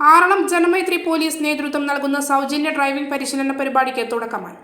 Aralam Janamaithri police നേതൃത്വം നൽകുന്ന സൗജന്യ ഡ്രൈവിംഗ് പരിശീലന പരിപാടിക്ക് തുടക്കമായി.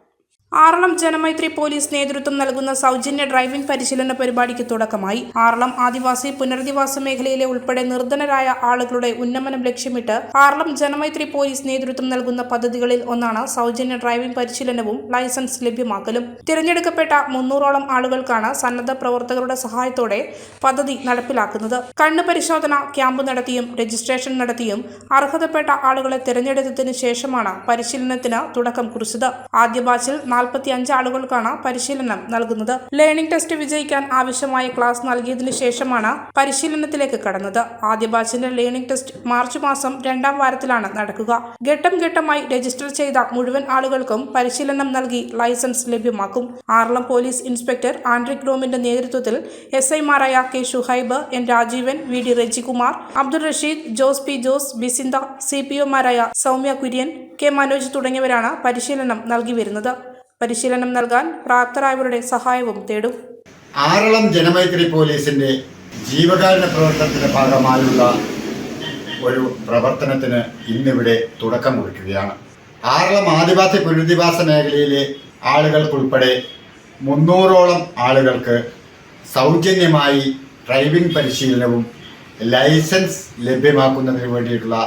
ആറളം ജനമൈത്രി പോലീസ് നേതൃത്വം നൽകുന്ന സൗജന്യ ഡ്രൈവിംഗ് പരിശീലന പരിപാടിക്ക് തുടക്കമായി. ആറളം ആദിവാസി പുനരധിവാസ മേഖലയിലെ ഉൾപ്പെടെ നിർധനരായ ആളുകളുടെ ഉന്നമനം ലക്ഷ്യമിട്ട് ആറളം ജനമൈത്രി പോലീസ് നേതൃത്വം നൽകുന്ന പദ്ധതികളിൽ ഒന്നാണ് സൗജന്യ ഡ്രൈവിംഗ് പരിശീലനവും ലൈസൻസ് ലഭ്യമാക്കലും. തിരഞ്ഞെടുക്കപ്പെട്ട മുന്നൂറോളം ആളുകൾക്കാണ് സന്നദ്ധ പ്രവർത്തകരുടെ സഹായത്തോടെ പദ്ധതി നടപ്പിലാക്കുന്നത്. കണ്ണ് പരിശോധന ക്യാമ്പ് നടത്തിയും രജിസ്ട്രേഷൻ നടത്തിയും അർഹതപ്പെട്ട ആളുകളെ തിരഞ്ഞെടുത്തതിനു ശേഷമാണ് പരിശീലനത്തിന് തുടക്കം കുറിച്ചത്. ആദ്യ ബാച്ചിൽ നാൽപ്പത്തി അഞ്ച് ആളുകൾക്കാണ് പരിശീലനം നൽകുന്നത്. ലേണിംഗ് ടെസ്റ്റ് വിജയിക്കാൻ ആവശ്യമായ ക്ലാസ് നൽകിയതിനു ശേഷമാണ് പരിശീലനത്തിലേക്ക് കടന്നത്. ആദ്യ ബാച്ചിന്റെ ലേണിംഗ് ടെസ്റ്റ് മാർച്ച് മാസം രണ്ടാം വാരത്തിലാണ് നടക്കുക. ഘട്ടം ഘട്ടമായി രജിസ്റ്റർ ചെയ്ത മുഴുവൻ ആളുകൾക്കും പരിശീലനം നൽകി ലൈസൻസ് ലഭ്യമാക്കും. ആറളം പോലീസ് ഇൻസ്പെക്ടർ ആൻഡ്രിക് ഡോമിന്റെ നേതൃത്വത്തിൽ എസ് ഐമാരായ K Shuhaib N Rajeevan V D Rajikumar Abdul Rasheed Jose P Jose Bisintha C P ഒമാരായ Soumya Kurian K Manoj തുടങ്ങിയവരാണ് പരിശീലനം നൽകി വരുന്നത്. പരിശീലനം നൽകാൻ പ്രാപ്തരായവരുടെ സഹായവും തേടും. ആറളം ജനമൈത്രി പോലീസിന്റെ ജീവകാരുണ്യ പ്രവർത്തനത്തിന്റെ ഭാഗമായുള്ള ഒരു പ്രവർത്തനത്തിന് ഇന്നിവിടെ തുടക്കം കുറിക്കുകയാണ്. ആറളം ആദിവാസി പുനരധിവാസ മേഖലയിലെ ആളുകൾക്കുൾപ്പെടെ മുന്നൂറോളം ആളുകൾക്ക് സൗജന്യമായി ഡ്രൈവിംഗ് പരിശീലനവും ലൈസൻസ് ലഭ്യമാക്കുന്നതിന് വേണ്ടിയിട്ടുള്ള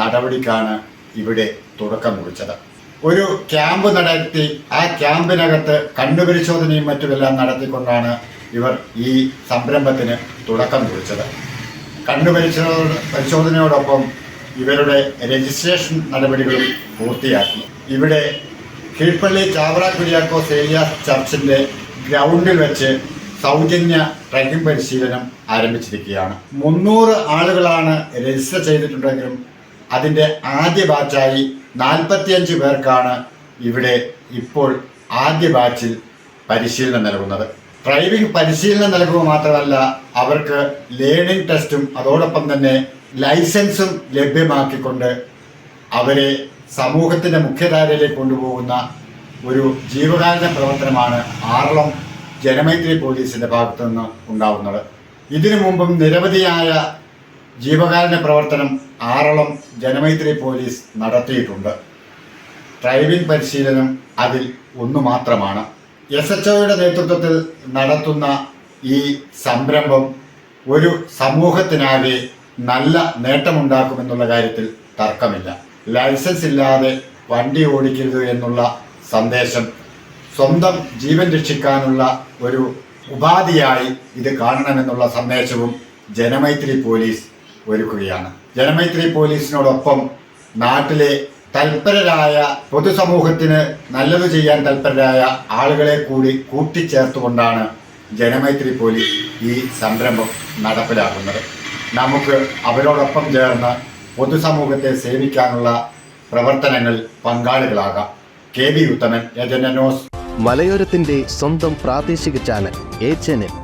നടപടിക്കാണ് ഇവിടെ തുടക്കം കുറിച്ചത്. ഒരു ക്യാമ്പ് നടത്തി ആ ക്യാമ്പിനകത്ത് കണ്ണുപരിശോധനയും മറ്റുമെല്ലാം നടത്തിക്കൊണ്ടാണ് ഇവർ ഈ സംരംഭത്തിന് തുടക്കം കുറിച്ചത്. കണ്ണുപരിശോ പരിശോധനയോടൊപ്പം ഇവരുടെ രജിസ്ട്രേഷൻ നടപടികളും പൂർത്തിയാക്കി. ഇവിടെ കീഴ്പള്ളി ചാവറ കുര്യാക്കോസ് സേലിയ ചർച്ചിന്റെ ഗ്രൗണ്ടിൽ വെച്ച് സൗജന്യ ട്രക്കിംഗ് പരിശീലനം ആരംഭിച്ചിരിക്കുകയാണ്. മുന്നൂറ് ആളുകളാണ് രജിസ്റ്റർ ചെയ്തിട്ടുണ്ടെങ്കിലും അതിന്റെ ആദ്യ ബാച്ചായി നാൽപ്പത്തിയഞ്ച് പേർക്കാണ് ഇവിടെ ഇപ്പോൾ ആദ്യ ബാച്ചിൽ പരിശീലനം നൽകുന്നത്. ഡ്രൈവിംഗ് പരിശീലനം നൽകുക മാത്രമല്ല അവർക്ക് ലേണിംഗ് ടെസ്റ്റും അതോടൊപ്പം തന്നെ ലൈസൻസും ലഭ്യമാക്കിക്കൊണ്ട് അവരെ സമൂഹത്തിന്റെ മുഖ്യധാരയിലേക്ക് കൊണ്ടുപോകുന്ന ഒരു ജീവകാരുണ്യ പ്രവർത്തനമാണ് ആറളം ജനമൈത്രി പോലീസിന്റെ ഭാഗത്തു നിന്ന് ഉണ്ടാവുന്നത്. ഇതിനു മുമ്പും നിരവധിയായ ജീവകാരുണ്യ പ്രവർത്തനം ആറളം ജനമൈത്രി പോലീസ് നടത്തിയിട്ടുണ്ട്. ഡ്രൈവിംഗ് പരിശീലനം അതിൽ ഒന്നു മാത്രമാണ്. എസ് എച്ച് ഒയുടെ നേതൃത്വത്തിൽ നടത്തുന്ന ഈ സംരംഭം ഒരു സമൂഹത്തിനാകെ നല്ല നേട്ടമുണ്ടാക്കുമെന്നുള്ള കാര്യത്തിൽ തർക്കമില്ല. ലൈസൻസ് ഇല്ലാതെ വണ്ടി ഓടിക്കരുത് എന്നുള്ള സന്ദേശം സ്വന്തം ജീവൻ രക്ഷിക്കാനുള്ള ഒരു ഉപാധിയായി ഇത് കാണണമെന്നുള്ള സന്ദേശവും ജനമൈത്രി പോലീസ് ഒരുക്കുകയാണ്. ജനമൈത്രി പോലീസിനോടൊപ്പം നാട്ടിലെ തൽപരരായ പൊതുസമൂഹത്തിന് നല്ലത് ചെയ്യാൻ തൽപരരായ ആളുകളെ കൂടി കൂട്ടിച്ചേർത്തുകൊണ്ടാണ് ജനമൈത്രി പോലീസ് ഈ സംരംഭം നടപ്പിലാക്കുന്നത്. നമുക്ക് അവരോടൊപ്പം ചേർന്ന് പൊതുസമൂഹത്തെ സേവിക്കാനുള്ള പ്രവർത്തനങ്ങൾ പങ്കാളികളാകാം. കെ ബി ഉത്തമൻ യജനോസ് മലയോരത്തിന്റെ സ്വന്തം പ്രാദേശിക ചാനൽ എ ചാനൽ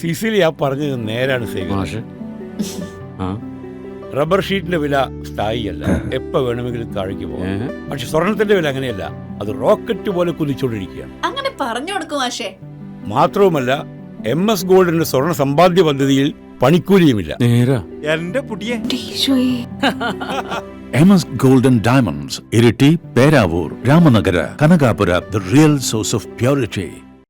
സിസിലി ആ പറഞ്ഞത് നേരാണ് സേവ റബ്ബർ ഷീറ്റിന്റെ വില സ്ഥായിയല്ല. എപ്പോ വേണമെങ്കിലും താഴേക്ക് പോകാം. പക്ഷെ സ്വർണത്തിന്റെ വില അങ്ങനെയല്ല. അത് റോക്കറ്റ് പോലെ കുതിച്ചുകൊണ്ടിരിക്കുകയാണ്. അങ്ങനെ പറഞ്ഞു കൊടുക്കും മാഷേ. മാത്രവുമല്ല എം എസ് ഗോൾഡിന്റെ സ്വർണ സമ്പാദ്യ പദ്ധതിയിൽ പണിക്കൂലിയുമില്ല. നേരാ. എന്റെ പുതിയ M S golden diamonds Iritty Peravoor Ramanagara Kanakapura the real source of purity.